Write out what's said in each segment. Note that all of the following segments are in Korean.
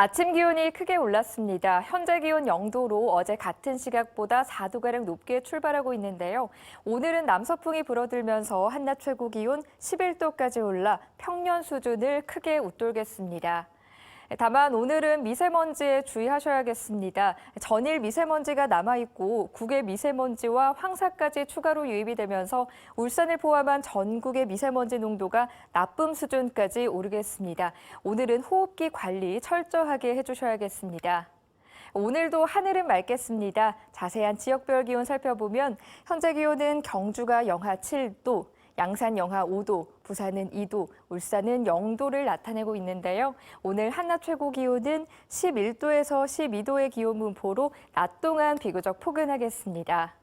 아침 기온이 크게 올랐습니다. 현재 기온 0도로 어제 같은 시각보다 4도가량 높게 출발하고 있는데요. 오늘은 남서풍이 불어들면서 한낮 최고 기온 11도까지 올라 평년 수준을 크게 웃돌겠습니다. 다만 오늘은 미세먼지에 주의하셔야겠습니다. 전일 미세먼지가 남아있고 국외 미세먼지와 황사까지 추가로 유입이 되면서 울산을 포함한 전국의 미세먼지 농도가 나쁨 수준까지 오르겠습니다. 오늘은 호흡기 관리 철저하게 해주셔야겠습니다. 오늘도 하늘은 맑겠습니다. 자세한 지역별 기온 살펴보면 현재 기온은 경주가 영하 7도, 양산 영하 5도, 부산은 2도, 울산은 0도를 나타내고 있는데요. 오늘 한낮 최고 기온은 11도에서 12도의 기온 분포로 낮 동안 비교적 포근하겠습니다.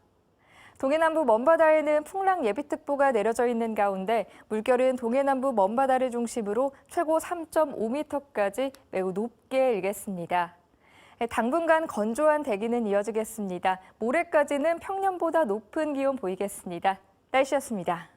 동해남부 먼바다에는 풍랑 예비특보가 내려져 있는 가운데 물결은 동해남부 먼바다를 중심으로 최고 3.5m까지 매우 높게 일겠습니다. 당분간 건조한 대기는 이어지겠습니다. 모레까지는 평년보다 높은 기온 보이겠습니다. 날씨였습니다.